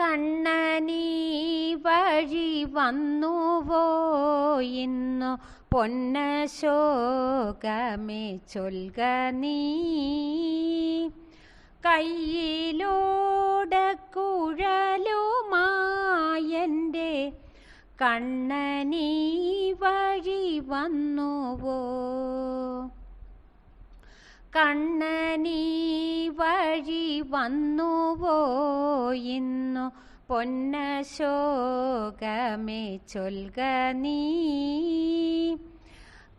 കണ്ണനീ വഴി വന്നുവോ ഇന്നു? പൊന്നശോകമേ ചൊൽക നീ. കയ്യിലോടക്കുഴലുമായെന്റെ കണ്ണനീ വഴി വന്നുവോ? കണ്ണനീ വഴി വന്നുവോ ഇന്നു? പൊന്നശോകമേ ചൊൽക നീ.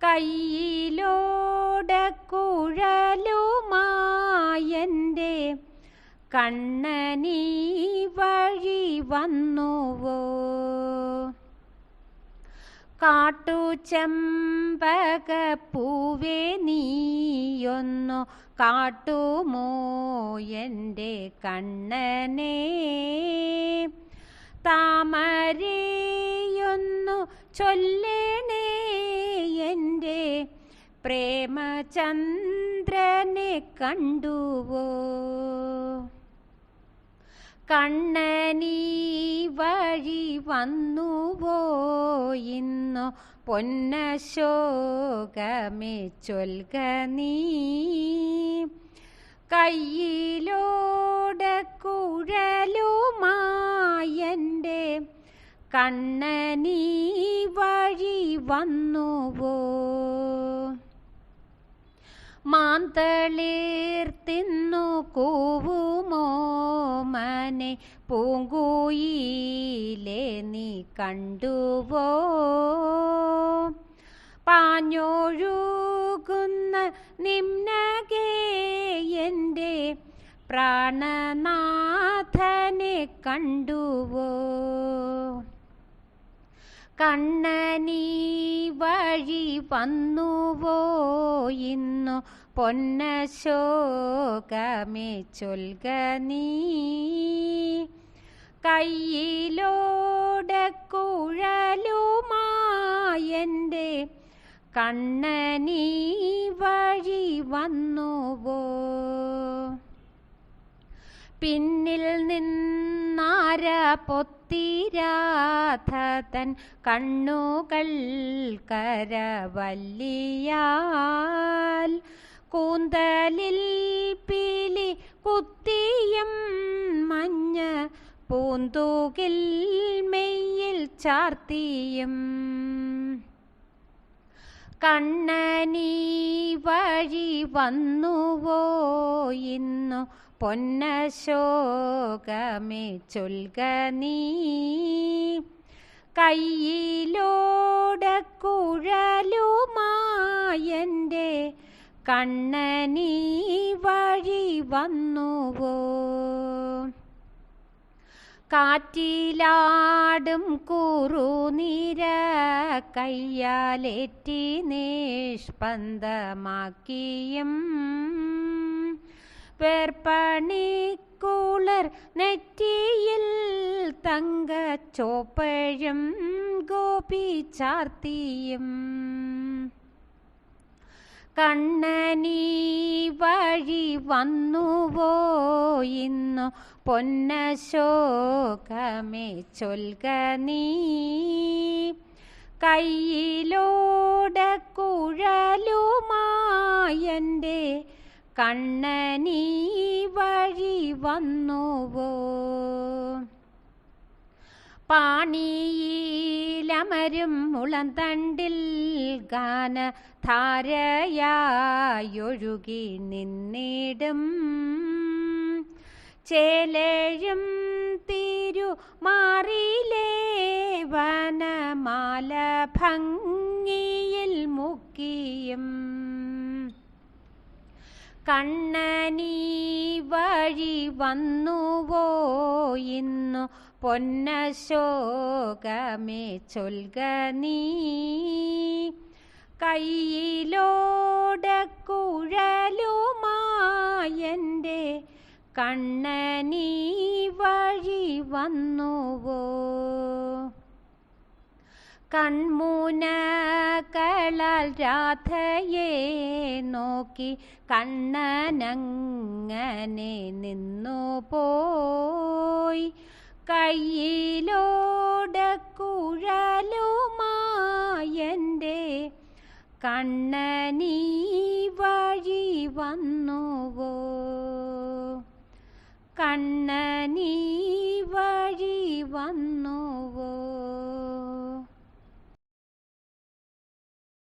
കയ്യിലോടക്കുഴലുമായന്റെ കണ്ണനീ വഴി വന്നുവോ? കാട്ടുചെമ്പകപ്പൂവേ നീയൊന്നു കാട്ടുമോ എന്റെ കണ്ണനെ? താമരയൊന്നു ചൊല്ലണേ എന്റെ പ്രേമചന്ദ്രനെ കണ്ടുവോ? കണ്ണനീ വഴി വന്നുവോ? ഇന്നു പൊന്നശോകമേ ചൊൽക നീ. കയ്യിലോടക്കുഴലുമായെന്റെ കണ്ണനീ വഴി വന്നുവോ? മാന്തളിർത്തിന്നു കൂവുമോ? മനെ പൂങ്കൂയിലെ നീ കണ്ടുവോ? പാഞ്ഞൊഴുകുന്ന നിമ്നകേ എന്റെ പ്രാണനാഥനെ കണ്ടുവോ? കണ്ണനീ വഴി വന്നുവോ ഇന്നു പൊന്നശോകമേ ചൊൽക നീ? കയ്യിലോടക്കുഴലുമായെന്റെ കണ്ണനീ വഴി വന്നുവോ? പിന്നിൽ നിന്നാര പൊത്തിരാധതൻ കണ്ണുകൾ കരവല്ലിയാൽ? കൂന്തലിൽ പീലി കുത്തിയും മഞ്ഞ പൂന്തൂകിൽ മെയ്യിൽ ചാർത്തിയും കണ്ണനീ വഴി വന്നുവോ ഇന്നു? പൊന്നശോകമേ ചൊൽക നീ. കയ്യിലോടക്കുഴലുമായന്റെ കണ്ണനീ വഴി വന്നുവോ? കാറ്റിലാടും കുറുനിര കയ്യാലേറ്റി നിഷ്പന്ദമാക്കിയും വേർപ്പണിക്കുളർ നെറ്റിയിൽ തങ്ക ചോപ്പഴും ഗോപി ചാർത്തിയും. കണ്ണനീ വഴി വന്നുവോ ഇന്നു? പൊന്നശോകമേ ചൊൽക നീ. കയ്യിലോടക്കുഴലുമായെന്റെ കണ്ണനീ വഴി വന്നുവോ? പാണിയിലമരും മുളന്തണ്ടിൽ ഗാന ധാരയായൊഴുകി നിന്നിടും. ചേലേഴും തിരു മാറിയിലേ വനമാല ഭംഗിയിൽ മുക്കിയും കണ്ണനീ വഴി വന്നുവോ ഇന്നു? പൊന്നശോകമേ ചൊൽക നീ. കയ്യിലോടക്കുഴലുമായന്റെ കണ്ണനീ വഴി വന്നുവോ? കൺമൂനകളാൽ രാധയെ നോക്കി കണ്ണനങ്ങനെ നിന്നു പോയി. കയ്യിലോടക്കുഴലുമായെന്റെ കണ്ണനീ വഴി വന്നുവോ? കണ്ണനീ വഴി വന്നു